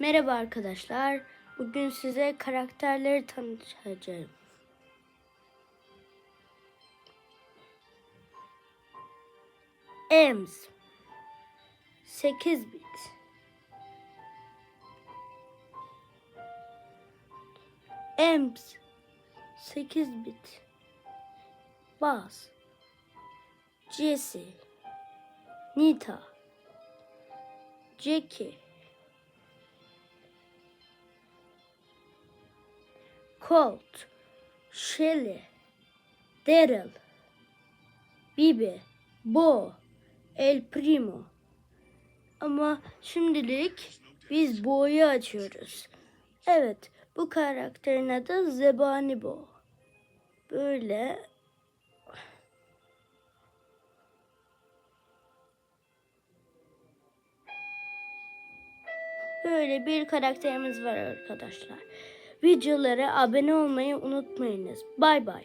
Merhaba arkadaşlar. Bugün size karakterleri tanıtacağım. Ems 8 bit. Ems 8 bit. Buzz Jesse Nita Jackie Colt, Shelly, Daryl, Bibi, Bo, El Primo. Ama şimdilik biz Bo'yu açıyoruz. Evet, bu karakterin adı Zebani Bo. Böyle Böyle bir karakterimiz var arkadaşlar. Videolara abone olmayı unutmayınız. Bay bay.